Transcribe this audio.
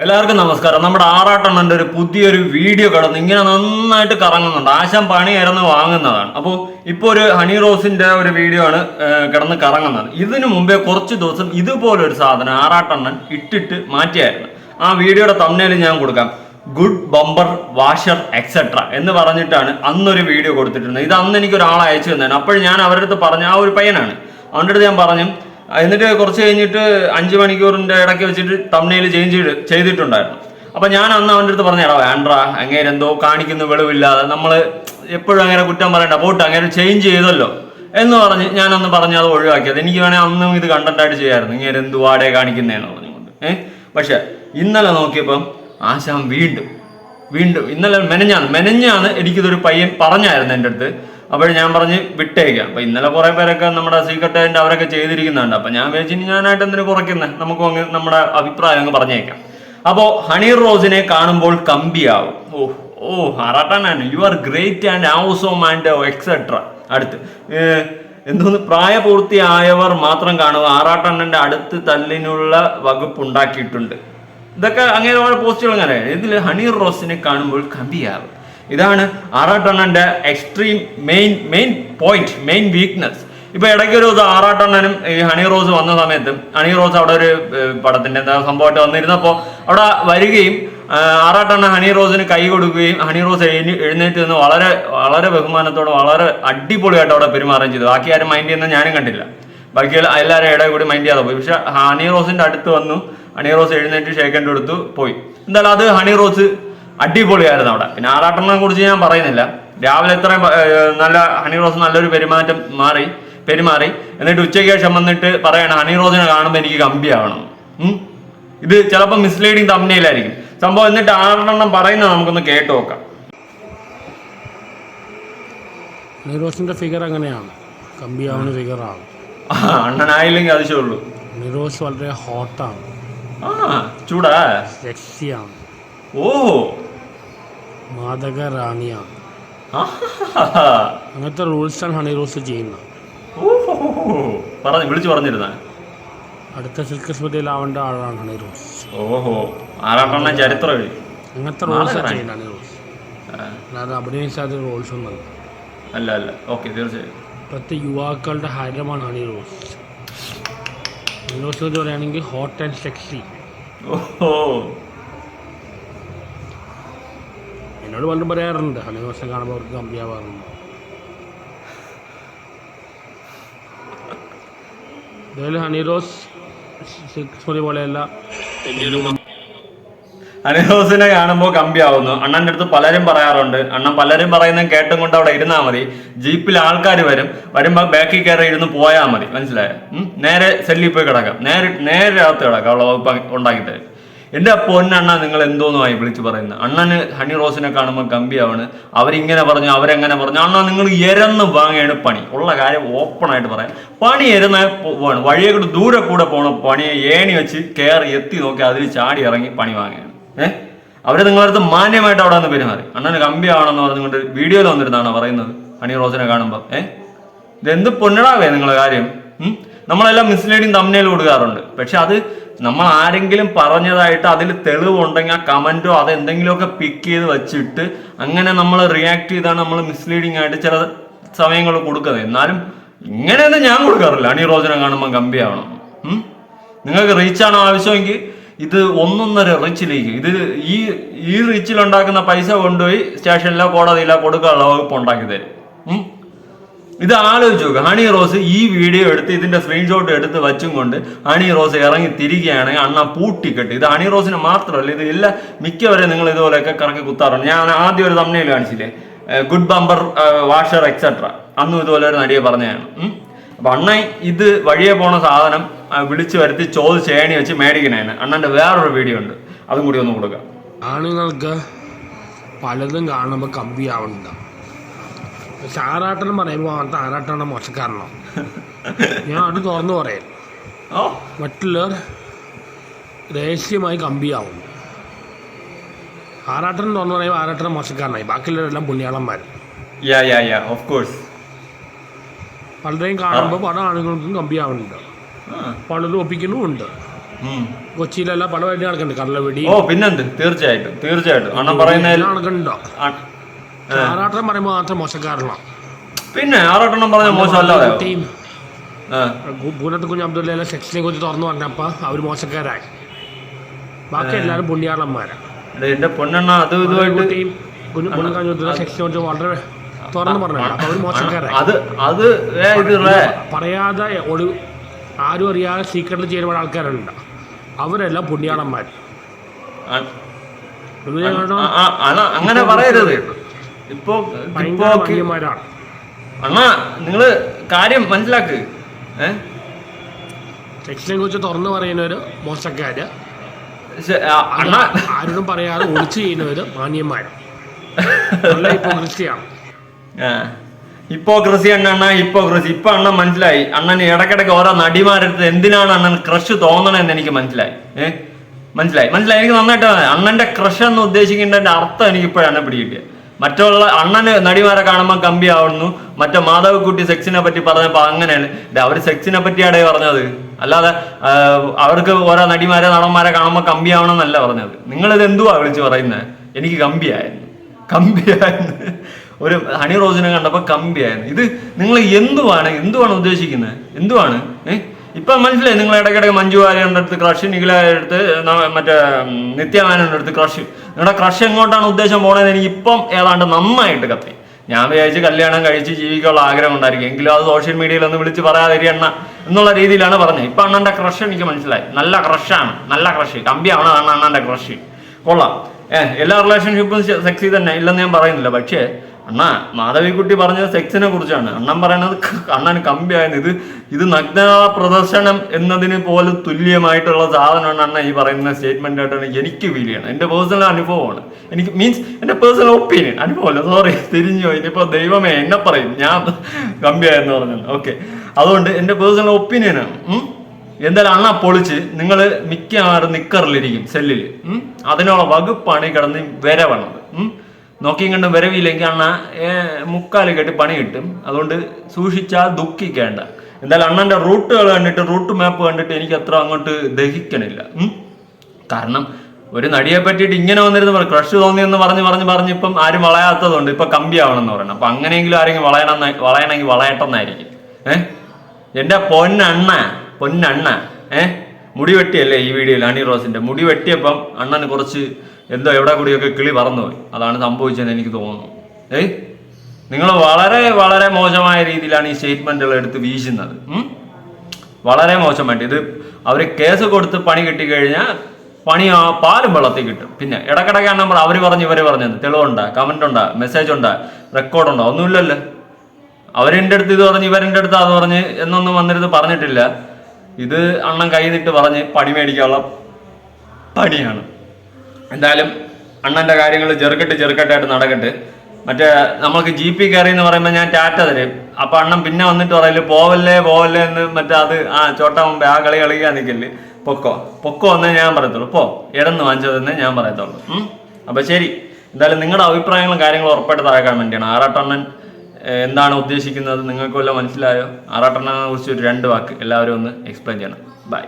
എല്ലാവർക്കും നമസ്കാരം. നമ്മുടെ ആറാട്ടണ്ണന്റെ ഒരു പുതിയൊരു വീഡിയോ കിടന്ന് ഇങ്ങനെ നന്നായിട്ട് കറങ്ങുന്നുണ്ട്. ആശാൻ പണിയായിരുന്നു വാങ്ങുന്നതാണ്. അപ്പോൾ ഇപ്പോൾ ഒരു ഹണി റോസിന്റെ ഒരു വീഡിയോ ആണ് കിടന്ന് കറങ്ങുന്നത്. ഇതിനു മുമ്പേ കുറച്ച് ദിവസം ഇതുപോലൊരു സാധനം ആറാട്ടണ്ണൻ ഇട്ടിട്ട് മാറ്റിയായിരുന്നു. ആ വീഡിയോയുടെ തമ്മിൽ ഞാൻ കൊടുക്കാം. ഗുഡ് ബമ്പർ വാഷർ എക്സെട്ര എന്ന് പറഞ്ഞിട്ടാണ് അന്നൊരു വീഡിയോ കൊടുത്തിട്ടുണ്ട് ഇത് അന്ന് എനിക്ക് ഒരാൾ അയച്ചു തന്നതാണ്. അപ്പോൾ ഞാൻ അവരുടെ അടുത്ത് പറഞ്ഞ ആ ഒരു പയ്യനാണ്. അവന്റെ അടുത്ത് ഞാൻ പറഞ്ഞു എന്നിട്ട് കുറച്ച് കഴിഞ്ഞിട്ട് അഞ്ച് മണിക്കൂറിന്റെ ഇടയ്ക്ക് വെച്ചിട്ട് തമ്മിൽ ചേഞ്ച് ചെയ്തിട്ടുണ്ടായിരുന്നു. അപ്പൊ ഞാൻ അന്ന് അവന്റെ അടുത്ത് പറഞ്ഞാ വേണ്ട അങ്ങനെ എന്തോ കാണിക്കുന്ന വെളിവില്ലാതെ. നമ്മൾ എപ്പോഴും അങ്ങനെ കുറ്റം പറയണ്ട. പോട്ട് അങ്ങനെ ചേഞ്ച് ചെയ്തല്ലോ. എന്ന് പറഞ്ഞ് ഞാൻ അന്ന് പറഞ്ഞ് അത് ഒഴിവാക്കിയത്. എനിക്ക് വേണേൽ അന്നും ഇത് കണ്ടന്റായിട്ട് ചെയ്യായിരുന്നു ഇങ്ങനെ എന്ത് വാടേ കാണിക്കുന്നതെന്ന് പറഞ്ഞുകൊണ്ട് ഏഹ് പക്ഷെ ഇന്നലെ നോക്കിയപ്പം ആശാൻ വീണ്ടും വീണ്ടും ഇന്നലെ മെനഞ്ഞാണ് മെനഞ്ഞാണ് എനിക്കിതൊരു പയ്യൻ പറഞ്ഞായിരുന്നു എന്റെ അടുത്ത്. അപ്പോൾ ഞാൻ പറഞ്ഞ് വിട്ടേക്കാം. അപ്പൊ ഇന്നലെ കുറെ പേരൊക്കെ നമ്മുടെ സീക്രട്ടേറിയന്റെ അവരൊക്കെ ചെയ്തിരിക്കുന്നുണ്ട്. അപ്പൊ ഞാൻ വിചാരിച്ചു ഞാനായിട്ട് എന്തിനു കുറയ്ക്കുന്നത് നമുക്ക് അങ്ങ് നമ്മുടെ അഭിപ്രായം അങ്ങ് പറഞ്ഞേക്കാം. അപ്പോൾ ഹണി റോസിനെ കാണുമ്പോൾ കമ്പിയാവും. ഓ ഓ ആറാട്ടാനാണ്. You are great and awesome and etcetera അടുത്ത്. എന്തോന്ന്? പ്രായപൂർത്തിയായവർ മാത്രം കാണുക. ആറാട്ടണ്ണന്റെ അടുത്ത് തല്ലിനുള്ള വകുപ്പ് ഉണ്ടാക്കിയിട്ടുണ്ട് ഇതൊക്കെ അങ്ങനെ പോസ്റ്റുകൾ അങ്ങനെ ഇതിൽ ഹണി റോസിനെ കാണുമ്പോൾ കമ്പിയാവും. ഇതാണ് ആറാട്ടണ്ണന്റെ extreme main main point main weakness ഇപ്പൊ ഇടയ്ക്ക് ഒരു ദിവസം ആറാട്ടണ്ണനും ഈ ഹണി റോസ് വന്ന സമയത്തും ഹണി റോസ് അവിടെ ഒരു പടത്തിന്റെ എന്താ സംഭവമായിട്ട് വന്നിരുന്നപ്പോൾ അവിടെ വരികയും ആറാട്ടണ്ണ ഹണി റോസിന് കൈ കൊടുക്കുകയും ഹണി റോസ് എഴുന്നേ- എഴുന്നേറ്റ് നിന്ന് വളരെ വളരെ ബഹുമാനത്തോടെ വളരെ അടിപൊളിയായിട്ട് അവിടെ പെരുമാറുകയും ചെയ്തു. ബാക്കി ആരും മൈൻഡ് ചെയ്യുന്ന ഞാനും കണ്ടില്ല. ബാക്കി എല്ലാവരും ഇടയിൽ കൂടി മൈൻഡ് ചെയ്യാതെ പോയി. പക്ഷെ ഹണി റോസിന്റെ അടുത്ത് വന്നു. ഹണി റോസ് എഴുന്നേറ്റ് ഷേക്കേണ്ട കൊടുത്തു പോയി. എന്തായാലും അത് ഹണി റോസ് അടിപൊളിയായിരുന്നു അവിടെ. പിന്നെ ആറാട്ടെണ്ണെ കുറിച്ച് ഞാൻ പറയുന്നില്ല. രാവിലെ ഇത്രയും നല്ല ഹണി റോസ് നല്ലൊരു പെരുമാറ്റം മാറി പെരുമാറി. എന്നിട്ട് ഉച്ചയ്ക്ക് ശേഷം വന്നിട്ട് പറയണം ഹണി റോസിനെ കാണുമ്പോൾ എനിക്ക് കമ്പിയാവണം. ഇത് ചിലപ്പോൾ മിസ്ലീഡിങ് തമ്മിലായിരിക്കും സംഭവം എന്നിട്ട് ആറെണ്ണം പറയുന്നത് നമുക്കൊന്ന് കേട്ട് നോക്കാം. നിറോസിന്റെ ഫിഗർ അങ്ങനെയാണ് കമ്പിയാവുന്ന ഫിഗറാണ് അണ്ണനായില്ലെങ്കിൽ അതിശയുള്ളൂ നിറോസ് വളരെ ഹോട്ടാണ് ചൂടാ. സെക്സിയാണ് ഓ. മാതക റാണിയാണ് അങ്ങനത്തെ റൂൾസ് റൂൾസാണ് ഹണി റോസ് ചെയ്യുന്നത്. പറഞ്ഞു വിളിച്ചു പറഞ്ഞിരുന്ന. അടുത്ത സിൽക്ക് സ്മൃതിയിലാവേണ്ട ആളാണ് ഹണി റോസ് ഓഹോ. ആറാട്ടെണ്ണ ചരിത്രം എഴുതി അങ്ങനത്തെ. ചെയ്യുന്നത് ഹണി റോസ് അല്ലാതെ അഭിനയിച്ചാതെ റോൾസ് ഒന്നും അല്ല. അല്ല ഓക്കെ തീർച്ചയായും. ഇപ്പോഴത്തെ യുവാക്കളുടെ ഹരമാണ് ഹണി റോസ് ഹണി റോസ് എന്ന് പറയുകയാണെങ്കിൽ ഹോട്ട് ആൻഡ് സെക്സി. ഓഹോ. എന്നോട് പലരും പറയാറുണ്ട്. ഹലോ ദിവസം കാണുമ്പോൾ അവർക്ക് കമ്പിയാവാറുണ്ട് ഇതുപോലെ ഹണി റോസ് പോലെയല്ല. അനിഹോസിനെ കാണുമ്പോൾ കമ്പിയാവുന്നു അണ്ണന്റെ അടുത്ത് പലരും പറയാറുണ്ട്. അണ്ണൻ പലരും പറയുന്നത് കേട്ടും കൊണ്ട് അവിടെ ഇരുന്നാൽ മതി. ജീപ്പിൽ ആൾക്കാർ വരും. വരുമ്പോൾ ബാക്കിൽ കയറി ഇരുന്ന് പോയാൽ മതി. മനസ്സിലായോ? നേരെ സെല്ലിൽ പോയി കിടക്കാം. നേരെ നേരെ അകത്ത് കിടക്കാം. അവളെ വകുപ്പ് തരും എന്റെ പൊന്നണ്ണ നിങ്ങൾ എന്തോന്നുമായി വിളിച്ചു പറയുന്നത് അണ്ണന് ഹണി റോസിനെ കാണുമ്പോൾ കമ്പിയാവാണ് അവരിങ്ങനെ പറഞ്ഞു അവരെങ്ങനെ പറഞ്ഞു. അണ്ണ നിങ്ങൾ എരന്ന് വാങ്ങിയാണ് പണി. ഉള്ള കാര്യം ഓപ്പൺ ആയിട്ട് പറയാം. പണി എരുന്ന പോവാണ്. വഴിയെ ദൂരെ കൂടെ പോണ പണിയെ ഏണി വെച്ച് കയറി എത്തി നോക്കി അതിൽ ചാടി ഇറങ്ങി പണി വാങ്ങുകയാണ് ഏഹ് അവർ നിങ്ങളടുത്ത് മാന്യമായിട്ട് അവിടെ വന്ന് പെരുമാറി. അണ്ണന് കമ്പിയാണെന്ന് പറഞ്ഞുകൊണ്ട് വീഡിയോയിൽ വന്നിരുന്നാണ് പറയുന്നത് ഹണി റോസിനെ കാണുമ്പോൾ ഏഹ് ഇതെന്ത് പൊന്നടാവേ നിങ്ങളെ കാര്യം? നമ്മളെല്ലാം മിസ്ലീഡിങ് തമ്മിൽ കൊടുക്കാറുണ്ട് പക്ഷെ അത് നമ്മൾ ആരെങ്കിലും പറഞ്ഞതായിട്ട് അതിൽ തെളിവുണ്ടെങ്കിൽ ആ കമന്റോ അതെന്തെങ്കിലുമൊക്കെ പിക്ക് ചെയ്ത് വെച്ചിട്ട് അങ്ങനെ നമ്മൾ റിയാക്ട് ചെയ്താണ് നമ്മൾ മിസ്ലീഡിങ് ആയിട്ട് ചില സമയങ്ങൾ കൊടുക്കുന്നത്. എന്നാലും ഇങ്ങനെയൊന്നും ഞാൻ കൊടുക്കാറില്ല. അണി റോജനെ കാണുമ്പോൾ ആവണം നിങ്ങൾക്ക് റീച്ചാണോ ആവശ്യമെങ്കിൽ ഇത് ഒന്നൊന്നര റീച്ചിലേക്ക് ഇത് ഈ ഈ റിച്ചിൽ ഉണ്ടാക്കുന്ന പൈസ കൊണ്ടുപോയി സ്റ്റേഷനിലോ കോടതിയിലോ കൊടുക്കാനുള്ള വകുപ്പ് ഉണ്ടാക്കി തരും? ഇത് ആലോചിച്ച് നോക്കുക ഹണി റോസ് ഈ വീഡിയോ എടുത്ത് ഇതിന്റെ സ്ക്രീൻഷോട്ട് എടുത്ത് വച്ചും കൊണ്ട് ഹണി റോസ് ഇറങ്ങി തിരികെയാണെങ്കിൽ അണ്ണ പൂട്ടിക്കെട്ട്. ഇത് ഹണി റോസിന് മാത്രമല്ല ഇത് എല്ലാ മിക്കവരെ നിങ്ങൾ ഇതുപോലെയൊക്കെ കറക്കി കുത്താറുണ്ട്. ഞാൻ ആദ്യം ഒരു തമ്മിൽ കാണിച്ചില്ലേ? ഗുഡ് ബമ്പർ വാഷർ എക്സെട്ര അന്നും ഇതുപോലെ ഒരു നടിയെ പറഞ്ഞതാണ്. അപ്പൊ അണ്ണൻ ഇത് വഴിയെ പോണ സാധനം വിളിച്ചു വരുത്തി ചോദിച്ച് ഏണി വെച്ച് മേടിക്കണേന് അണ്ണന്റെ വേറൊരു വീഡിയോ ഉണ്ട്. അതും കൂടി ഒന്ന് കൊടുക്കാം. ആണുങ്ങൾക്ക് പലതും കാണുമ്പോൾ കമ്പിയാവുന്നില്ല ആറാട്ടനം പറയുമ്പോൾ അവൻ ആറാട്ടണം മോശക്കാരനോ ഞാൻ അത് തുറന്നു പറയാം. ഓ. മറ്റുള്ളവർ രഹസ്യമായി കമ്പിയാവും. ആറാട്ടൻ തുറന്നു പറയുമ്പോൾ ആറാട്ടനം മോശക്കാരനായി ബാക്കിയുള്ളവരെല്ലാം പുണ്യാളന്മാർ. പലരെയും കാണുമ്പോൾ പല ആളുകൾക്കും കമ്പിയാവുന്നുണ്ട്. പലരും ഒപ്പിക്കുന്നുമുണ്ട്. കൊച്ചിയിലെല്ലാം പല വഴി നടക്കുന്നുണ്ട്. കള്ളവെടി ഓ പിന്നെന്ത്? തീർച്ചയായിട്ടും തീർച്ചയായിട്ടും. അണ്ണൻ നടക്കുന്നുണ്ടോ? ആറാട്ടം പറയുമ്പോൾ മാത്രം മോശക്കാരനാണ് പിന്നെ ആറാട്ടം പറഞ്ഞ മോശമല്ല ടീം ഭൂനത്ത് കുഞ്ഞ് അബ്ദുള്ള സെക്സിനെ കുറിച്ച് തുറന്നു പറഞ്ഞപ്പോൾ അവർ മോശക്കാരായി. ബാക്കി എല്ലാവരും പുണ്യാളന്മാരാണ് എന്റെ പൊന്നെണ്ണ അത് ഇതുമായിട്ട് കുട്ടിയും സെക്സിനെ കുറിച്ച് വളരെ തുറന്നു പറഞ്ഞു അപ്പോൾ അവർ മോശക്കാരായി. അത് അത് ഇത് പറയാതെ ഒരു ആരും അറിയാതെ സീക്രട്ടിൽ ചെയ്യുന്ന ആൾക്കാരുണ്ട്. അവരെല്ലാം പുണ്യാളന്മാർ അങ്ങനെ പറയരുത്. ഇപ്പൊ അണ്ണാ നിങ്ങൾ കാര്യം മനസ്സിലാക്ക്. സെക്സിനെ കുറിച്ച് തുറന്നു പറയുന്നവര് മോശക്കാര്. അണ്ണ. അണ്ണാ ആരോടും പറയാതെ ഒളിച്ചു ചെയ്യുന്നവര് മാന്യന്മാര്. ഹിപ്പോക്രിസിയാണ് ഹിപ്പോക്രസി അണ്ണ ഹിപ്പോക്രസി ഇപ്പൊ അണ്ണൻ മനസ്സിലായി. അണ്ണന് ഇടക്കിടക്ക് ഓരോ നടിമാരടുത്ത് എന്തിനാണ് അണ്ണൻ ക്രഷ് തോന്നണെന്ന് എനിക്ക് മനസ്സിലായി. ഏഹ് മനസ്സിലായി. മനസ്സിലായി. എനിക്ക് നന്നായിട്ട്. അണ്ണന്റെ ക്രഷ് എന്ന് ഉദ്ദേശിക്കേണ്ടതിന്റെ അർത്ഥം എനിക്ക് ഇപ്പോഴാണ് പിടികിട്ടിയത്. മറ്റുള്ള അണ്ണന് നടിമാരെ കാണുമ്പോൾ കമ്പിയാവുന്നു മറ്റേ മാധവക്കുട്ടി സെക്സിനെ പറ്റി പറഞ്ഞപ്പോൾ അങ്ങനെയാണ്. അവർ സെക്സിനെ പറ്റിയാടേ പറഞ്ഞത്. അല്ലാതെ അവർക്ക് ഓരോ നടിമാരെ നടന്മാരെ കാണുമ്പോൾ കമ്പിയാവണമെന്നല്ല പറഞ്ഞത്. നിങ്ങളിത് എന്തുവാ വിളിച്ച് പറയുന്നത് എനിക്ക് കമ്പിയായിരുന്നു കമ്പിയായിരുന്നു ഒരു ഹണി റോസിനെ കണ്ടപ്പോൾ കമ്പിയായിരുന്നു ഇത് നിങ്ങൾ എന്തുവാണ്? എന്തുവാണ് ഉദ്ദേശിക്കുന്നത് എന്തുവാണ്? ഏ? ഇപ്പം മനസ്സിലായി നിങ്ങൾ ഇടയ്ക്കിടയ്ക്ക് മഞ്ജു വാര്യരുടെ അടുത്ത് ക്രഷ് നിഖിലയുടെ അടുത്ത് മറ്റേ നിത്യാമേനോന്റെ അടുത്ത് ക്രഷ് നിങ്ങളുടെ ക്രഷ് എങ്ങോട്ടാണ് ഉദ്ദേശം പോണതെന്ന് എനിക്ക് ഇപ്പം ഏതാണ്ട് നന്നായിട്ട് കത്തി. ഞാൻ വിചാരിച്ച് കല്യാണം കഴിച്ച് ജീവിക്കാനുള്ള ആഗ്രഹം ഉണ്ടായിരിക്കും. എങ്കിലും അത് സോഷ്യൽ മീഡിയയിൽ ഒന്ന് വിളിച്ച് പറയാതിരി എണ്ണ എന്നുള്ള രീതിയിലാണ് പറഞ്ഞത്. ഇപ്പം അണ്ണന്റെ ക്രഷ് എനിക്ക് മനസ്സിലായി. നല്ല ക്രഷാണ് നല്ല ക്രഷ് കമ്പിയാണ് അണ്ണന്റെ ക്രഷ് കൊള്ളാം. ഏഹ് എല്ലാ റിലേഷൻഷിപ്പും സെക്സി തന്നെ ഇല്ലെന്ന് ഞാൻ പറയുന്നില്ല. പക്ഷേ അണ്ണ മാധവിക്കുട്ടി പറഞ്ഞത് സെക്സിനെ കുറിച്ചാണ്. അണ്ണൻ പറയുന്നത് അണ്ണൻ കമ്പിയായിരുന്നു. ഇത് ഇത് നഗ്നതാ പ്രദർശനം എന്നതിന് പോലും തുല്യമായിട്ടുള്ള സാധനമാണ് അണ്ണ ഈ പറയുന്ന സ്റ്റേറ്റ്മെന്റ് ആയിട്ടാണ് എനിക്ക് ഫീൽ ചെയ്യണം എന്റെ പേഴ്സണൽ അനുഭവമാണ്. എനിക്ക് മീൻസ് എന്റെ പേഴ്സണൽ ഒപ്പീനിയൻ അനുഭവമല്ല സോറി തിരിഞ്ഞു പോയി. ഇനിയിപ്പോൾ ദൈവമേ എന്നെ പറയും. ഞാൻ കമ്പിയായെന്ന് പറഞ്ഞത്. ഓക്കെ അതുകൊണ്ട് എന്റെ പേഴ്സണൽ ഒപ്പീനിയനാണ്. എന്തായാലും അണ്ണ പൊളിച്ച് നിങ്ങൾ മിക്കവാറും നിക്കറിലിരിക്കും സെല്ലിൽ അതിനുള്ള വകുപ്പാണ് ഈ കിടന്ന് വരവണത്. നോക്കിയും കണ്ടും വരവില്ലെങ്കിൽ അണ്ണ ഏ, മുക്കാൽ കെട്ടി പണി കിട്ടും. അതുകൊണ്ട് സൂക്ഷിച്ചാൽ ദുഃഖിക്കേണ്ട. എന്തായാലും അണ്ണന്റെ റൂട്ടുകൾ കണ്ടിട്ട് റൂട്ട് മാപ്പ് കണ്ടിട്ട് എനിക്ക് അത്ര അങ്ങോട്ട് ദഹിക്കണില്ല. കാരണം ഒരു നടിയെ പറ്റിയിട്ട് ഇങ്ങനെ വന്നിരുന്നു പറയും ക്രഷ് തോന്നിയെന്ന് പറഞ്ഞ് പറഞ്ഞ് പറഞ്ഞ് ഇപ്പം ആരും വളയാത്തതുകൊണ്ട് ഇപ്പൊ കമ്പിയാവണമെന്ന് പറയണം. അപ്പം അങ്ങനെയെങ്കിലും ആരെങ്കിലും വളയണം വളയണമെങ്കിൽ വളയട്ടെന്നായിരിക്കും. ഏഹ് എന്റെ പൊന്നണ്ണ പൊന്നണ്ണ ഏഹ് മുടി വെട്ടിയല്ലേ ഈ വീഡിയോയിൽ അണി റോസിന്റെ? മുടി വെട്ടിയപ്പം അണ്ണന് കുറച്ച് എന്തോ എവിടെ കൂടിയൊക്കെ കിളി പറന്നുപോയി. അതാണ് സംഭവിച്ചതെന്ന് എനിക്ക് തോന്നുന്നു. ഏയ് നിങ്ങൾ വളരെ വളരെ മോശമായ രീതിയിലാണ് ഈ സ്റ്റേറ്റ്മെന്റുകൾ എടുത്ത് വീശുന്നത്. വളരെ മോശമായിട്ട്. ഇത് അവർ കേസ് കൊടുത്ത് പണി കിട്ടിക്കഴിഞ്ഞാൽ പണി ആ പാലും വെള്ളത്തിൽ കിട്ടും. പിന്നെ ഇടക്കിടക്കാണ് നമ്മൾ അവർ പറഞ്ഞു ഇവർ പറഞ്ഞത്. തെളിവുണ്ടാ കമന്റ് ഉണ്ടാ മെസ്സേജ് ഉണ്ടാ റെക്കോർഡ് ഉണ്ടോ ഒന്നുമില്ലല്ലോ. അവരെന്റെ അടുത്ത് ഇത് പറഞ്ഞ് ഇവരെന്റെ അടുത്ത് അത് പറഞ്ഞ് എന്നൊന്നും വന്നിരുന്ന് പറഞ്ഞിട്ടില്ല. ഇത് അണ്ണം കൈ നിട്ട് പറഞ്ഞ് പണി മേടിക്കാനുള്ള പണിയാണ്. എന്തായാലും അണ്ണന്റെ കാര്യങ്ങൾ ചെറുക്കട്ട് ചെറുക്കട്ടായിട്ട് നടക്കട്ടെ. മറ്റേ നമുക്ക് ജി പി കയറി എന്ന് പറയുമ്പോൾ ഞാൻ ടാറ്റ തരും. അപ്പം അണ്ണൻ പിന്നെ വന്നിട്ട് പറയില്ല പോവല്ലേ പോവല്ലേ എന്ന് മറ്റേ അത് ആ ചോട്ട മുമ്പേ ആ കളി കളിക്കാൻ നിൽക്കില്ല പൊക്കോ. പൊക്കോ എന്നേ ഞാൻ പറയത്തുള്ളൂ. പോ. ഇടന്ന് വാങ്ങിച്ചതെന്നേ ഞാൻ പറയത്തുള്ളൂ. അപ്പോൾ ശരി. എന്തായാലും നിങ്ങളുടെ അഭിപ്രായങ്ങളും കാര്യങ്ങളും ഉറപ്പായിട്ട് താഴെ വേണ്ടിയാണ്. ആറാട്ടണ്ണൻ എന്താണ് ഉദ്ദേശിക്കുന്നത്? നിങ്ങൾക്ക് വല്ല മനസ്സിലായോ? ആറാട്ടണ്ണനെ കുറിച്ച് ഒരു രണ്ട് വാക്ക് എല്ലാവരും ഒന്ന് എക്സ്പ്ലെയിൻ ചെയ്യണം. ബൈ